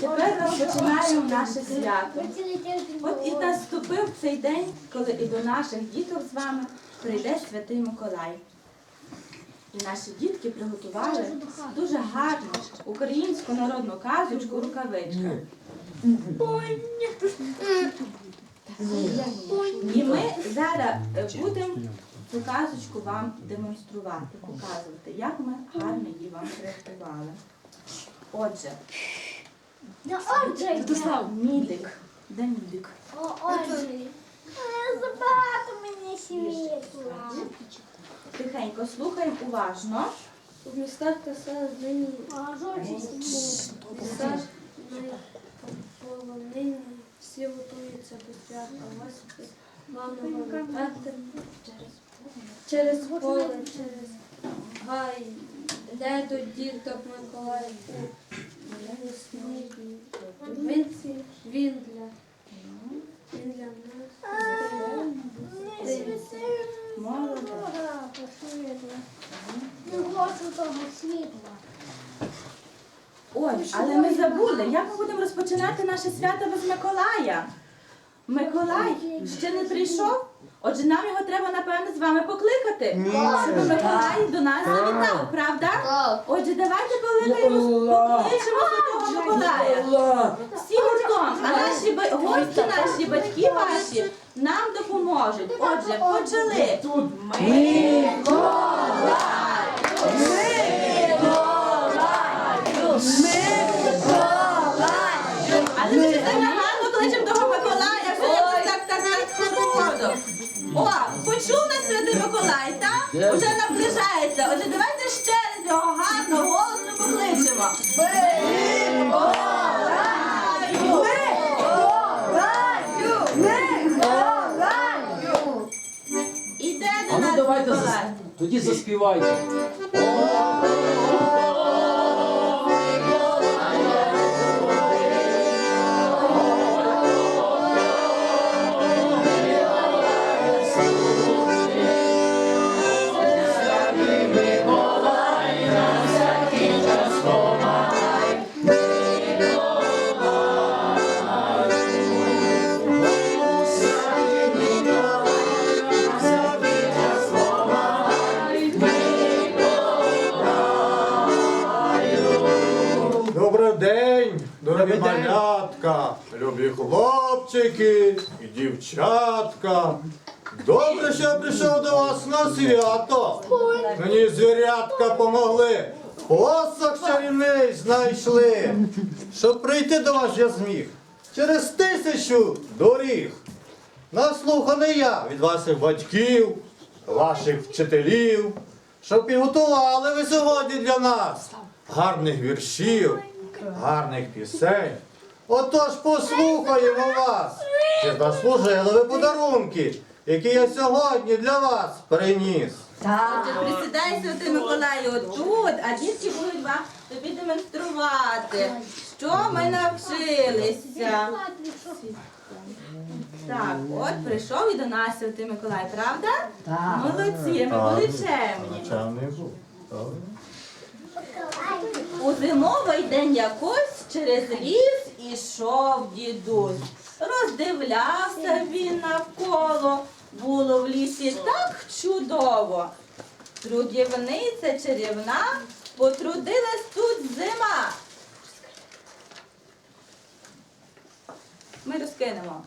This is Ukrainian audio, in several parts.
тепер розпочинаємо наше свято. От і наступив цей день, коли і до наших діток з вами прийде Святий Миколай. І наші дітки приготували дуже гарну українську народну казочку рукавичка. І ми зараз е, будемо цю казочку вам демонструвати, показувати, як ми гарно її вам приготували. Отже, мідик. Де мідик? Забагато мені світла. Тихенько слухаємо уважно. В містах та селах нині А полонини всі готуються до свята. Ось мама Петр через поле, через гай, де до діток Миколай у сніг. Він, для нас. Ой, але ми забули, як ми будемо розпочинати наше свято без Миколая. Миколай ще не прийшов. Отже, нам його треба, напевно, з вами покликати, щоб Миколай до нас завітав, правда? Отже, давайте покликаємо, покличемо Святого Миколая. Всі гуртом, а наші ба- гості, наші батьки ваші нам допоможуть. Отже, почали. Але Святий Миколай, так? Уже наближається. Отже, давайте ще раз його гарно, голосно покличемо. Іде до А ну нас давайте Миколай. тоді заспівайте. Дорогі малятка, любі хлопчики і дівчатка. Добре, що я прийшов до вас на свято. Мені звірятка помогли. Посох чарівний знайшли. Щоб прийти до вас я зміг. Через тисячу доріг. Наслуханий я від ваших батьків, ваших вчителів, щоб підготували ви сьогодні для нас гарних віршів, гарних пісень. Отож послухаємо вас, чи заслужили ви подарунки, які я сьогодні для вас приніс. Отже, присідай, Святий Миколаю, отут, а дітки будуть вам тобі демонструвати, що ми навчилися. Так, от прийшов і до нас Святий Миколай, правда? Так. Молодці, ми були чемні. У зимовий день якось через ліс ішов дідусь. Роздивлявся він навколо. Було в лісі так чудово. Трудівниця чарівна, потрудилась тут зима. Ми розкинемо.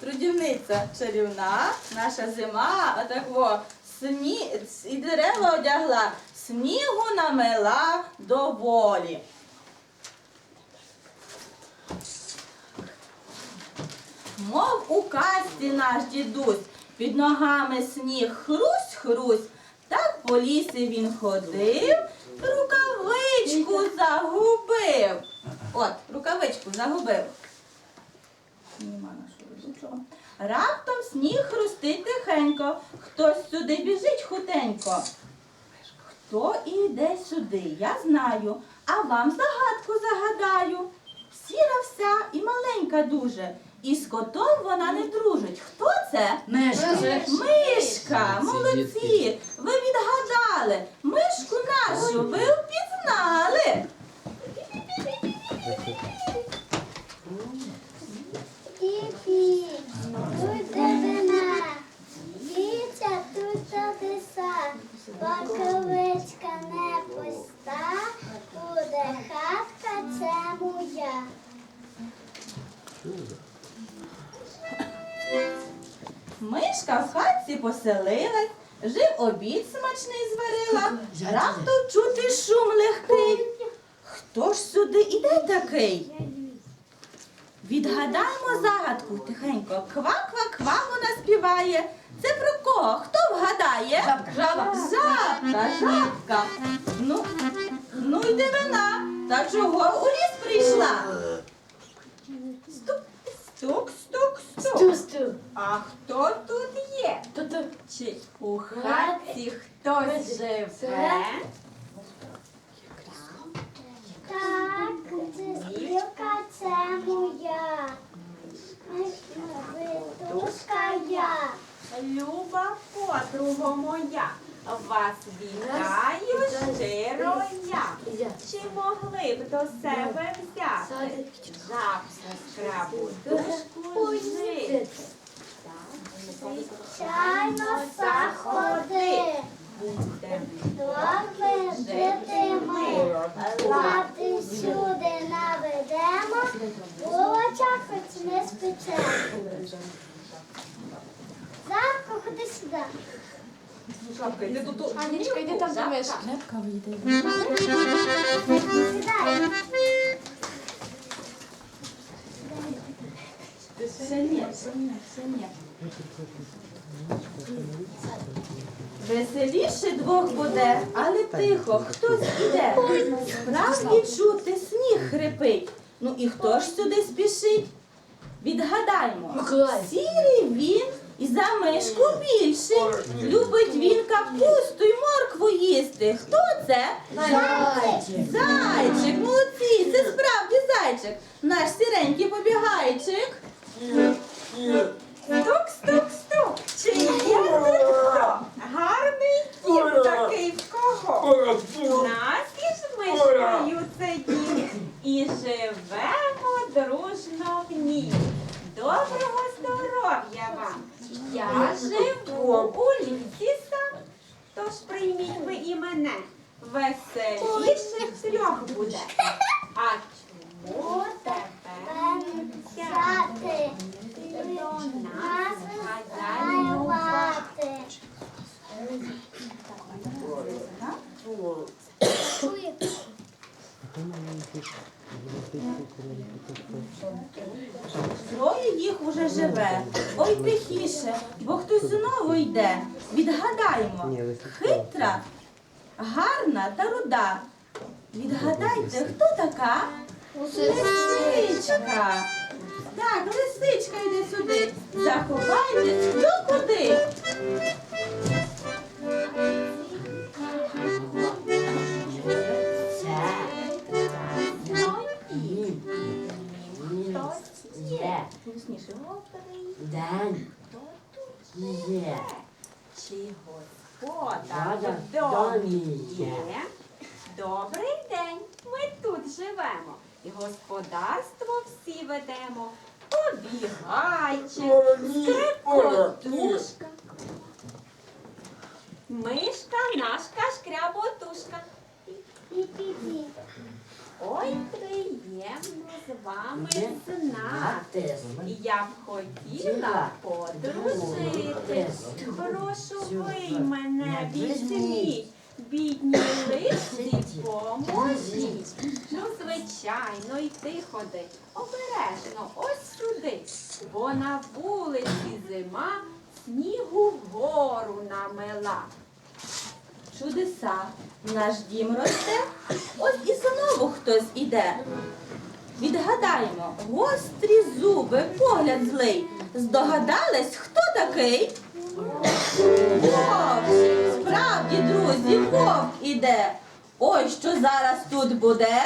Трудівниця чарівна, наша зима, отако сні... і дерева одягла, снігу намела доволі. Мов у казці наш дідусь, під ногами сніг хрусь-хрусь, так по лісі він ходив, рукавичку загубив. От, рукавичку загубив. Раптом сніг хрустить тихенько, хтось сюди біжить хутенько. Хто іде сюди, я знаю, а вам загадку загадаю. Сіра вся і маленька дуже. І з котом вона не дружить. Хто це? Мишка. Мишка, молодці! Ви відгадали. Мишку нашу ви впізнали. Діти, дитися, паковичка не пуста, буде хатка це моя. Мишка в хатці поселилась, жив обід смачний зварила, раптом чути шум легкий. Хто ж сюди іде такий? Відгадаємо загадку тихенько. Ква-ква-ква вона співає. Це про кого? Хто вгадає? Жабка. Жабка, жабка. Ну, ну й дивина. Та чого у ліс прийшла? Стук, стук, стук, стук. А хто тут є? Чи у хатці хтось живе? Так, це співка, це моя. Витушка я. Люба подруга моя, вас вітаю щиро я. Чи могли б до себе взяти? Завжди скрабу дужку жити? Звичайно, заходи. Будемо Добре жити ми. Лати сюди наведемо. У очах хоч не спечемо. Завтра Анічка, йди там до мишки. Лепка вийде. Ні, ні, ні. Веселіше двох буде, але тихо, хтось іде. Справді чути, сніг хрипить. Ну і хто ж сюди спішить? Відгадаймо, сірий він і за мишку більший. Любить він капусту й моркву їсти. Хто це? Зайчик, молодці, це справді зайчик. Наш сіренький побігайчик. Стук, стук, стук. Чи є тут хто? Гарний кіт такий в кого? Нас із мишкою це дім. І живемо дружно в ній. Доброго здоров'я вам! Я живу у лісі сам, тож прийміть ви і мене. Веселіше трьох буде. А чому тепер Взяти. до нас Айлати. Троє їх уже живе. Ой, тихіше, бо хтось знову йде. Відгадаймо. Хитра, гарна та руда. Відгадайте, хто така? Лисичка. Так, лисичка йде сюди. Заховайтесь хто куди. Голосніше. День є. Чи в домі домі є? Добрий день, ми тут живемо. І господарство всі ведемо. Побігайчик, скрекотушка. Мишка, нашка, шкряботушка. Ой, вами Є. знати. Я б хотіла подружити. Прошу ви мене візьміть. Бідні лисі поможіть. Ну, звичайно, йти ходи. Обережно, ось сюди. Бо на вулиці зима снігу вгору намела. Чудеса. Наш дім росте. Ось і знову хтось іде. Відгадаємо, гострі зуби, погляд злий. Здогадались, хто такий? Вовк! Справді, друзі, вовк іде. Ой, що зараз тут буде?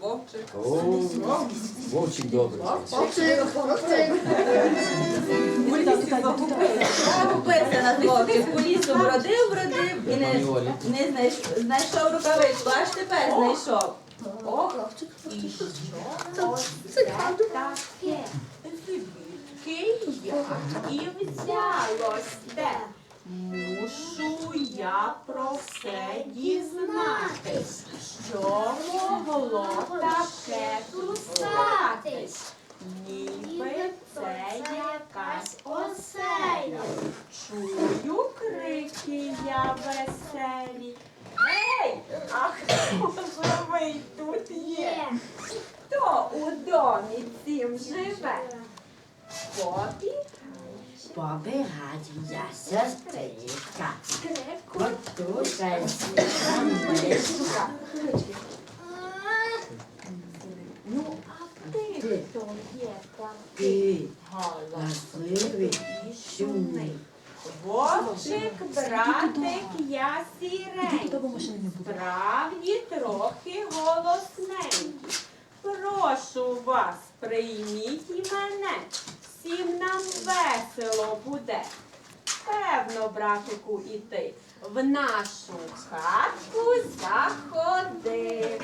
Вовчик. Вовчик добрий. Загубився на вовчик, по лісу бродив, бродив і не, не знайшов, знайшов рукавичку, аж тепер знайшов. Що таке? І взялось? Мушу я про все дізнати, що могло таке тут. Ніби це якась оселя. Чую крики я веселі. Ей, а хто живий тут є? Хто у домі цім живе? Попі Побігать я сестричка. Котуся і сестричка. Ну, а ти хто є там? Ти Галасливий і шумний. Вовчик, братик, я сіренький. Справді трохи голосненький. Прошу вас, прийміть і мене. Всім нам весело буде. Певно, братику, і ти в нашу хатку заходи.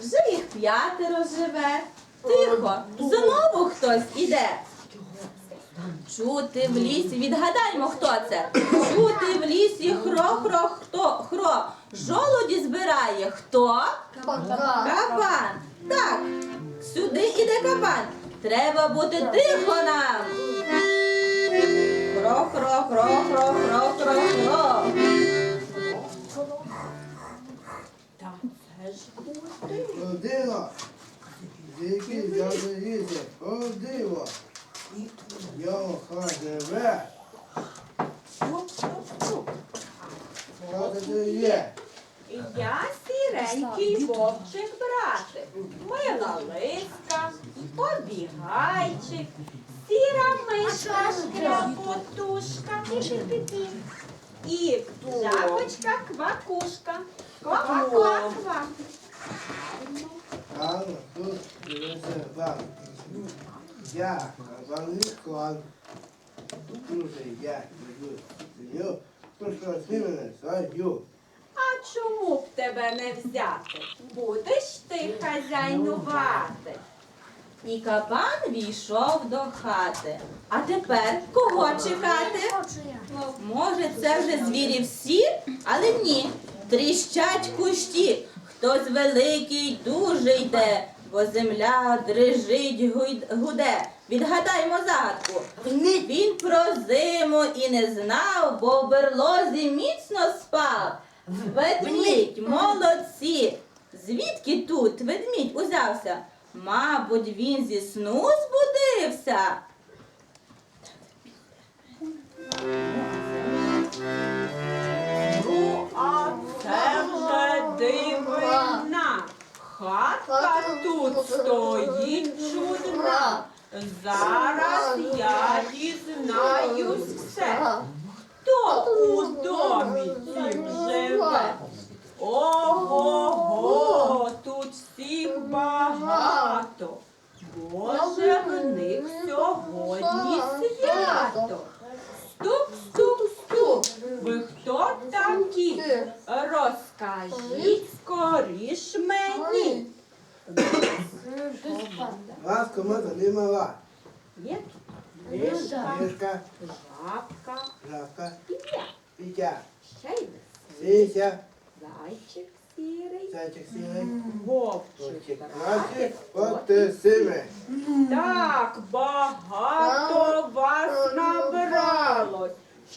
Вже їх п'ятеро живе. Тихо, знову хтось іде. Чути в лісі, відгадаймо, хто це. Чути в лісі хро-хро, хто хро. Жолуді збирає хто? Кабан. Так, сюди іде кабан. Треба бути тихо нам. Хро-хро, хро-хро, хро-хро-хро. Та це ж буде. Ходила, дикі завелізе, ходила. Його живе, хата де є. Я сіренький вовчик братик, мила лиска, побігайчик, сіра мишка, шкряпотушка і жабочка квакушка. Ква-ква-ква-ква. Живеться вам. Кон. Дуже я люблю то що ти мене свою. А чому б тебе не взяти? Будеш ти хазяйнувати. І кабан війшов до хати. А тепер кого чекати? Може, це вже звірі всі, але ні. Тріщать кущі. Хтось великий дуже йде, бо земля дрижить, гуде. Відгадаймо загадку. Він про зиму і не знав, бо в берлозі міцно спав. Ведмідь, молодці. Звідки тут ведмідь узявся? Мабуть, він зі сну збудився. Ну, а це вже дивина. Хатка тут стоїть чудна. Зараз я дізнаюсь все. Хто у домі цім живе? Ого-го, тут всіх багато. Боже, в них сьогодні свято. Стук, стук, стук. Ви хто такі? Розкажіть скоріш мені. Вас команда не мала. Є? Мишка, Мішка, жабка, жабка, пітя, Ще й сися, зайчик сірий, зайчик сілий, вовчик. вовчик от ти симе. Так багато вас набралось,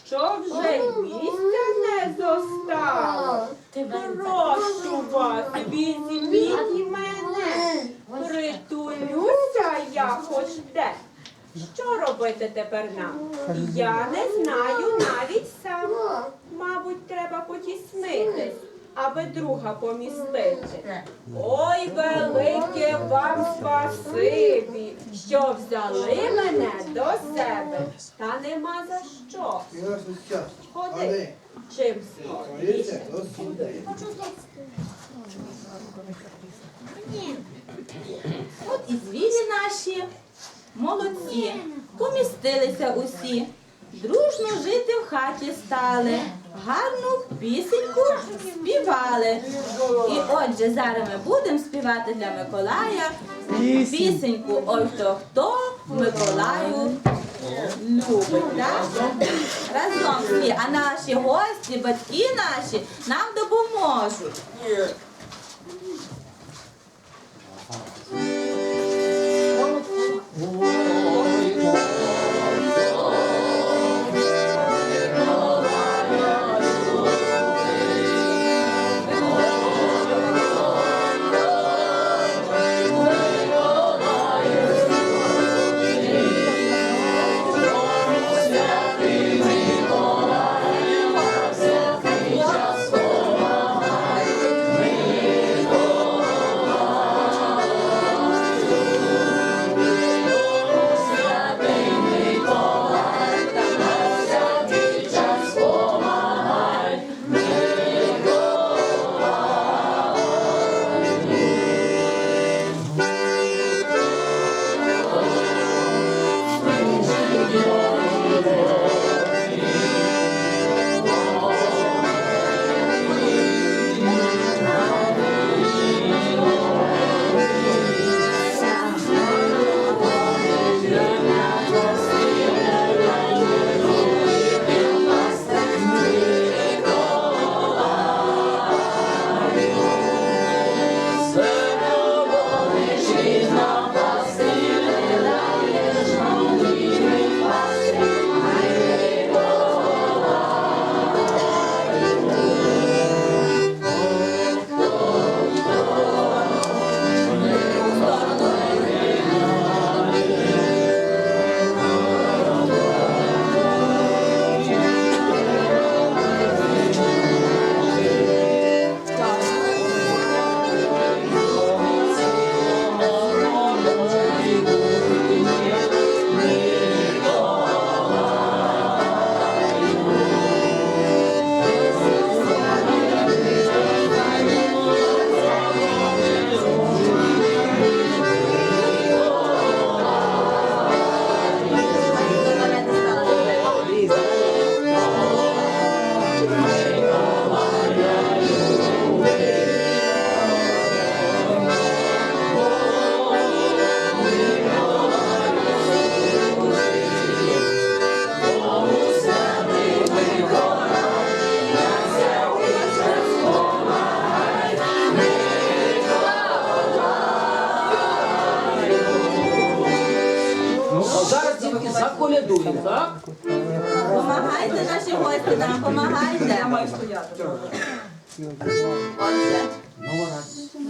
що вже місця не зостало. Прошу вас, візьміть мене, притулюся я хоч де. Що робити тепер нам? Я не знаю навіть сам. Мабуть, треба потіснитись, аби друга помістити. Ой, велике вам спасибі, що взяли мене до себе. Та нема за що. Ходи. Чим скоріше. От і звірі наші молодці, помістилися усі, дружно жити в хаті стали, гарну пісеньку співали. І отже, зараз ми будемо співати для Миколая пісеньку Ой хто хто Миколаю Любить, так? Разом всі. А наші гості, батьки наші нам допоможуть.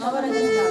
Nova Registral.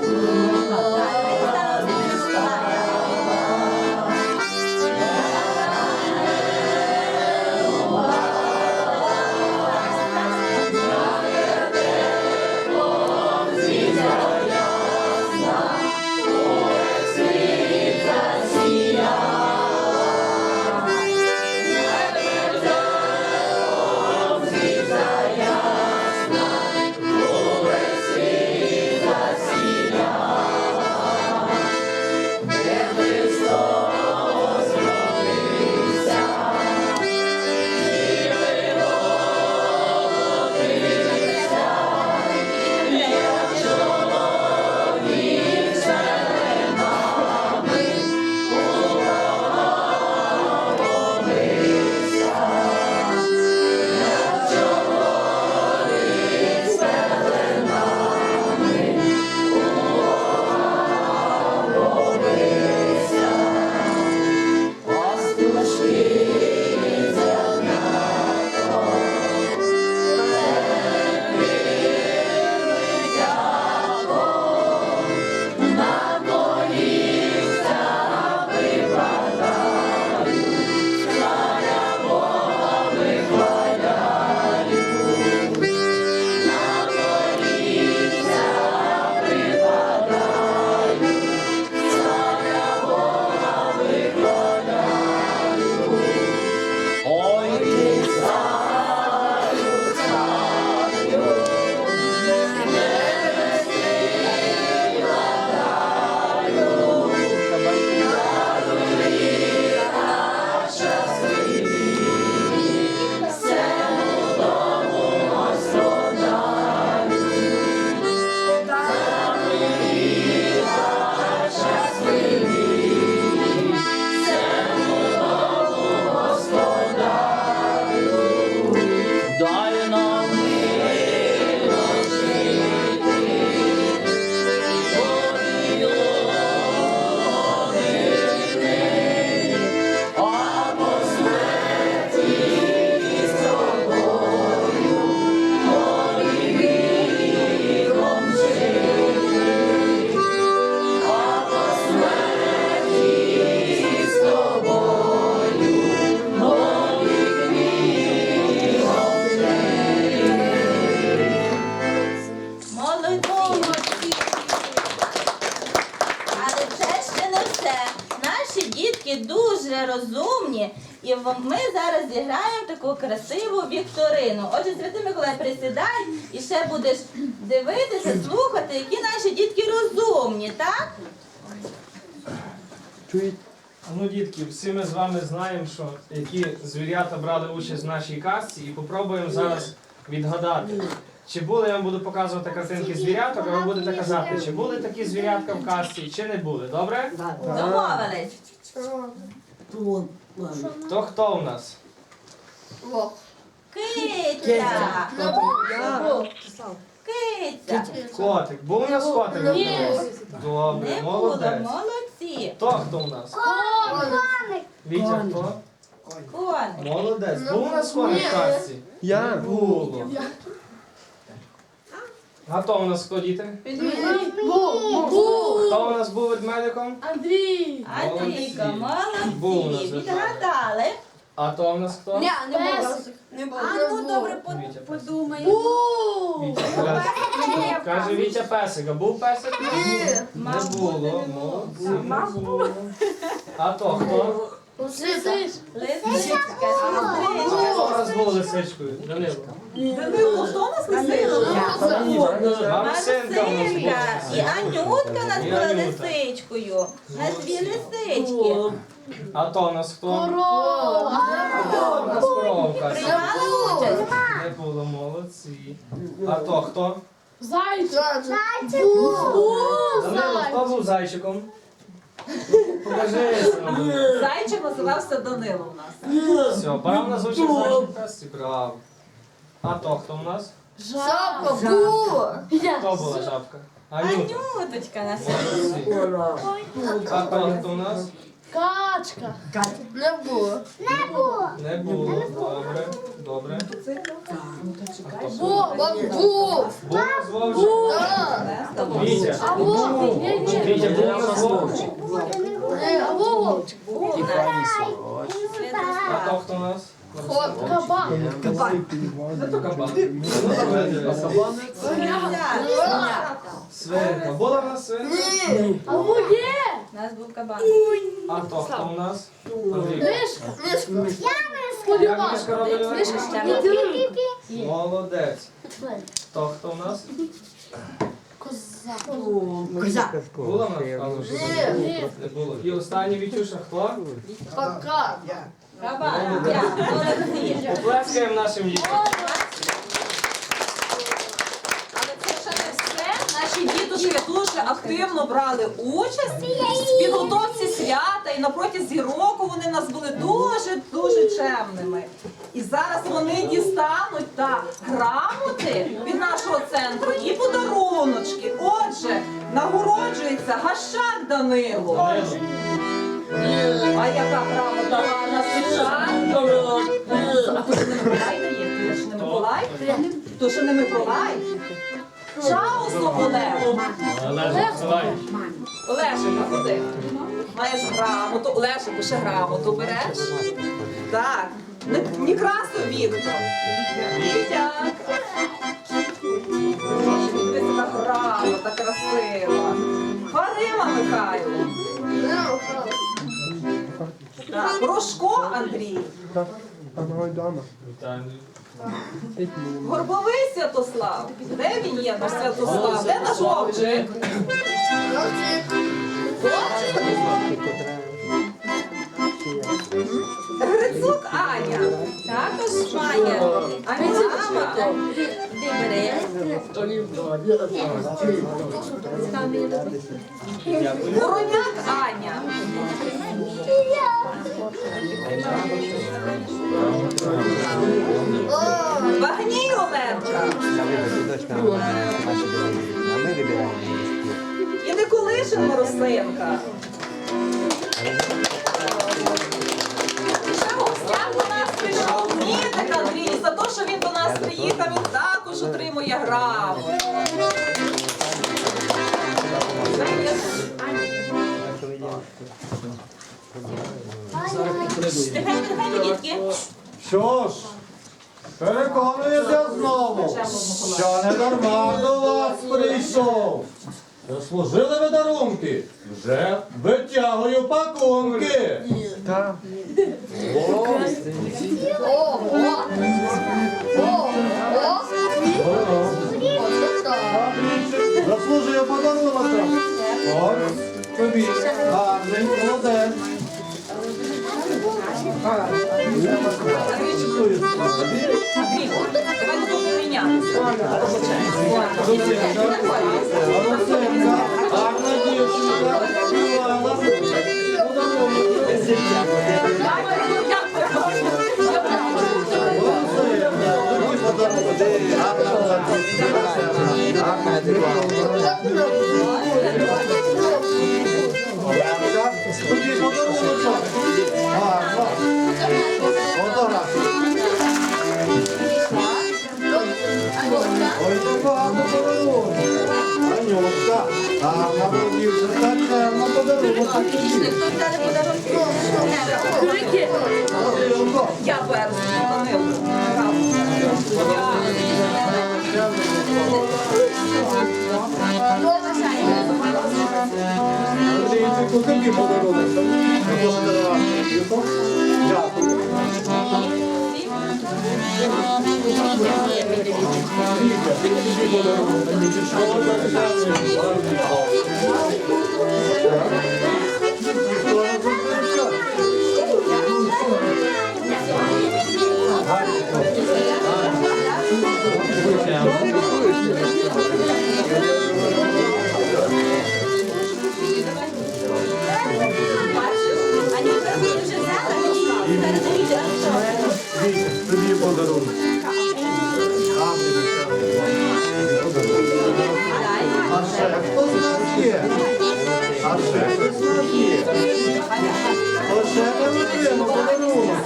І ми зараз зіграємо таку красиву вікторину. Отже, Святий Миколай, присідай і ще будеш дивитися, слухати, які наші дітки розумні, так? Ну, дітки, всі ми з вами знаємо, що які звірята брали участь в нашій казці, і попробуємо зараз відгадати. Чи були, я вам буду показувати картинки звіряток, а ви будете казати, чи були такі звірятка в казці, чи не були, добре? Домовились. То хто у нас? Киця. Киця. Котик. Був у нас котик? Добре, Не молодець. молодці. То хто у нас? Вітя, хто? Коник. Молодець. Був у нас коник в казці? Я. Було. А то у нас хто діти? Хто у нас був ведмедиком? Андрій! Андрійко, Був у нас молодці. Відгадали. А то у нас хто? не було. А ну добре, Вітя. Подумай. Вітя, каже- Каже Вітя песик, а був песик? Не було. Молодці, не було. А то хто? Сидиш. Лисичка, Хто нас був лисичкою? Данило. Данило, хто у нас лисичка? Марсинка. І. Анютка у нас була лисичкою. У нас дві лисички. А то у нас хто? Корова. У нас коровка. Приймали участь. Не було, молодці. А то хто? Зайчик. Данило, хто був зайчиком? Покажи. Зайчик називався Данило у нас. Все, пора в нас учить зайчик касті, браво. А то хто у нас? Жабка. Хто була жабка? Анюта. Анюточка наша. Молодці. А то хто у нас? Качка. Не було. Не було. Добре, добре. Вова. Був. Був у нас вовчик? Вітя. А вовк. Ні, ні. Вітя, був у нас вовчик. А вовк. А то хто у нас? Кабан. Це то кабан. Ну. Свинка. Була в нас свинка? А вовк є. У нас був кабан. А то хто у нас? Андрій. Мишка. Як мішка робила? Мишка. Молодець. То хто у нас? Коза. Була в нас? А, ну, Ні. Не було. І останній Вітюша хто? Пока. Я. Кабан. Я. Молодці. Плескаємо нашим дітям. Але це ще не все. Наші дуже активно брали участь в підготовці свята і на протязі року вони нас були дуже дуже чемними. І зараз вони дістануть та грамоти від нашого центру і подаруночки. Отже, нагороджується Гащак Данило. А яка грамота гарна свічанка? А то що не Миколай? То що не Миколай? Не Олег. Олег, давай. Олешик, ходи. Маєш грамоту. Олешику, ще грамоту береш. Так. Не- Некрасов Віктор. Вітя. Дивись, яка грамота красива. Фарима Михайло. Так, Порошко Андрій. Вітаю. Горбовий Святослав. Де він є, наш Святослав? Де наш вовчик? Грицук Аня. Також має грамоту. Ти бери. Вороняк Аня. Вагній Оленка. І Николишин Моросинка. Тихенько, тихенько, дітки. Що ж, переконуєте знову, що не дарма до вас прийшов. Заслужили ви дарунки, вже витягую пакунки. Ого. Ого. Оце співала. Подарунок. Подарунок. Подарунок. Гарно. Ой, це багато подарунок. Анюшка, гарна дівчинка, чемно подарунок. Василько. Я першу. Андрійчику, тобі подарунок. Не може дарувати. Дякую. Віка, тобі подарунок. О, так, Віка, тобі подарунок. А, ще хто з нас є? А ще хтось з нас є? Ще ми подарунок.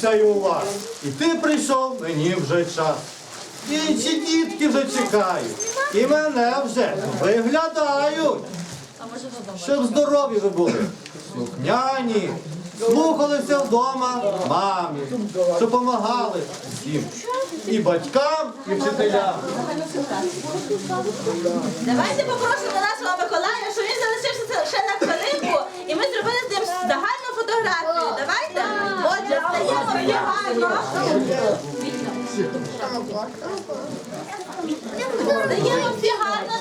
Засидівся і у вас? І ти прийшов, мені вже час. Інші дітки вже чекають. І мене вже виглядають. Щоб здорові ви були. Слухняні, слухалися вдома мамі, допомагали всім. І батькам, і вчителям. Давайте попросимо нашого Миколая, щоб він залишився ще на хвилинку, і ми зробили з ним загальну фотографію. Давайте. Стаємо всі гарно. Стаємо всі